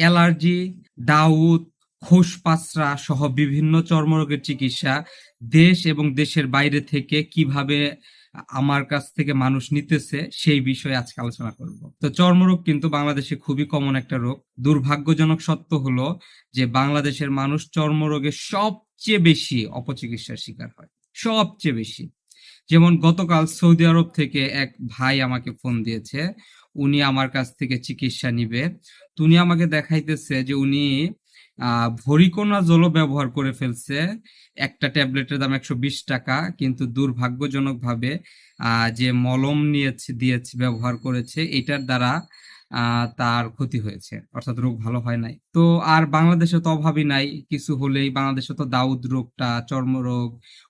Allergy দাউদ খোসপাসরা সহ বিভিন্ন চর্মরোগের চিকিৎসা দেশ এবং দেশের বাইরে থেকে কীভাবে আমার কাছ থেকে মানুষ নিতেছে সেই বিষয়ে আজকে আলোচনা করব। তো চর্মরোগ কিন্তু বাংলাদেশে খুবই কমন একটা রোগ। দুর্ভাগ্যজনক সত্য হলো যে বাংলাদেশের মানুষ চর্মরোগে সবচেয়ে বেশি অপচিকিৎসার শিকার হয়। সবচেয়ে বেশি। যেমন গতকাল সৌদি আরব থেকে এক ভাই আমাকে ফোন দিয়েছে। উনি আমার কাছ থেকে চিকিৎসা নিবে। উনি আমাকে দেখাইতেছে যে উনি ভরিকোনা জলও ব্যবহার করে ফেলছে। একটা ট্যাবলেটের দাম একশো বিশ টাকা, কিন্তু দুর্ভাগ্যজনকভাবে যে মলম নিয়েছে, দিয়েছে, ব্যবহার করেছে, এটার দ্বারা তার ক্ষতি হয়েছে, অর্থাৎ রোগ ভালো হয় নাই। তো আর বাংলাদেশে তো অভাবই নাই, কিছু হলেই বাংলাদেশে তো দাউদ রোগটা চর্মরোগ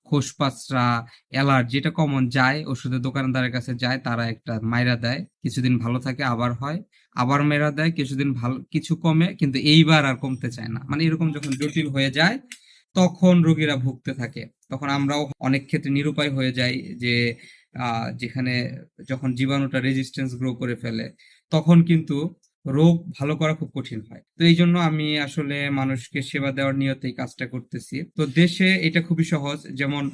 খোসপাসরা অ্যালার্জি এটা কমন যায়, ওষুধের দোকানদারের কাছে যায়, তারা একটা মাইরা দেয়, কিছুদিন ভালো থাকে, আবার হয়, আবার মেরা দেয়, কিছুদিন ভালো, কিছু কমে, কিন্তু এইবার আর কমতে চায় না। মানে এরকম যখন জটিল হয়ে যায়, তখন রোগীরা ভুগতে থাকে। তখন আমরাও অনেক ক্ষেত্রে নিরুপায় হয়ে যাই যে যেখানে যখন জীবাণুটা রেজিস্ট্যান্স গ্রো করে ফেলে তখন কিন্তু রোগ ভালো করা খুব কঠিন হয়। তো এই জন্য আমি আসলে মানুষকে সেবা দেওয়ার নিয়তেই কাজটা করতেছি। তো দেশে এটা খুবই সহজ। যেমন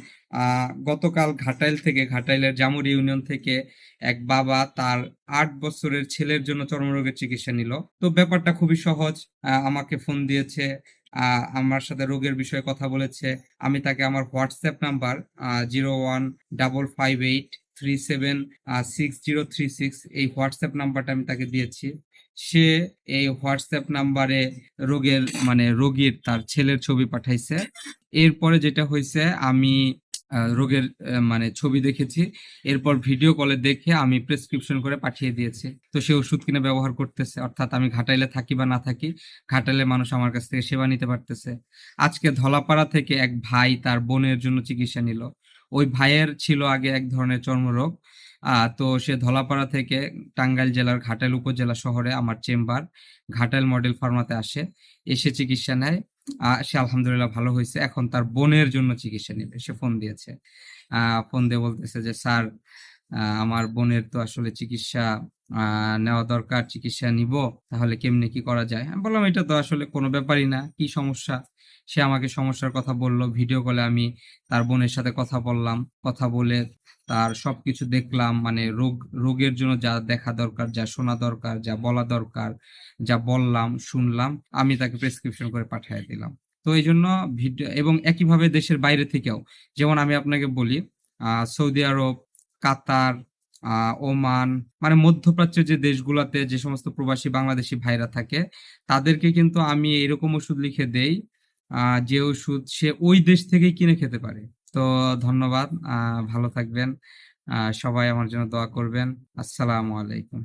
গতকাল ঘাটাইল থেকে, ঘাটাইলের জামুর ইউনিয়ন থেকে এক বাবা তার আট বছরের ছেলের জন্য চর্মরোগের চিকিৎসা নিল। তো ব্যাপারটা খুবই সহজ। আমাকে ফোন দিয়েছে। আমার সাথে রোগের বিষয়ে কথা বলেছে। আমি তাকে আমার WhatsApp number zero one double five eight three seven six zero three six এই হোয়াটসঅ্যাপ নাম্বারটা আমি তাকে দিয়েছি। সে এই হোয়াটসঅ্যাপ নাম্বারে রোগের মানে রোগীর তার ছেলের ছবি পাঠাইছে। এরপরে যেটা হয়েছে আমি রোগের মানে ছবি দেখেছি। এরপর ভিডিও কলে দেখে আমি প্রেসক্রিপশন করে পাঠিয়ে দিয়েছি। তো সে ওষুধ কিনে ব্যবহার করতেছে। অর্থাৎ আমি ঘাটাইলে থাকি বা না থাকি, ঘাটাইলে মানুষ আমার কাছ থেকে সেবা নিতে পারতেছে। আজকে ধলাপাড়া থেকে এক ভাই তার বোনের জন্য চিকিৎসা নিল। ওই ভাইয়ের ছিল আগে এক ধরনের চর্মরোগ। তো সে ধলাপাড়া থেকে টাঙ্গাইল জেলার ঘাটাইল উপজেলা শহরে আমার চেম্বার, ঘাটাইল মডেল ফার্মাতে আসে। এসে চিকিৎসা নেয়। সে আলহামদুলিল্লাহ ভালো হয়েছে। এখন তার বোনের জন্য চিকিৎসা নেবে। সে ফোন দিয়েছে। ফোন দিয়ে বলতেছে যে, স্যার আমার বোনের তো আসলে চিকিৎসা নেওয়া দরকার, চিকিৎসা নিব। তাহলে কেমনে কি করা যায়? আমি বললাম, এটা তো আসলে কোনো ব্যাপারই না। কি সমস্যা? সে আমাকে সমস্যার কথা বলল ভিডিও কলে আমি তার বোনের সাথে কথা বললাম, কথা বলে তার সবকিছু দেখলাম মানে রোগ, রোগের জন্য যা দেখা দরকার, যা শোনা দরকার, যা বলা দরকার, যা বললাম, শুনলাম, আমি তাকে প্রেসক্রিপশন করে পাঠিয়ে দিলাম। তো এই জন্য ভিডিও এবং একইভাবে দেশের বাইরে থেকেও, যেমন আমি আপনাকে বলি সৌদি আরব, কাতার ওমান মানে মধ্যপ্রাচ্যের যে দেশগুলোতে যে সমস্ত প্রবাসী বাংলাদেশি ভাইরা থাকে, তাদেরকে কিন্তু আমি এরকম ওষুধ লিখে দেই যে ওষুধ সে ওই দেশ থেকেই কিনে খেতে পারে। তো ধন্যবাদ। ভালো থাকবেন। সবাই আমার জন্য দোয়া করবেন। আসসালামু আলাইকুম।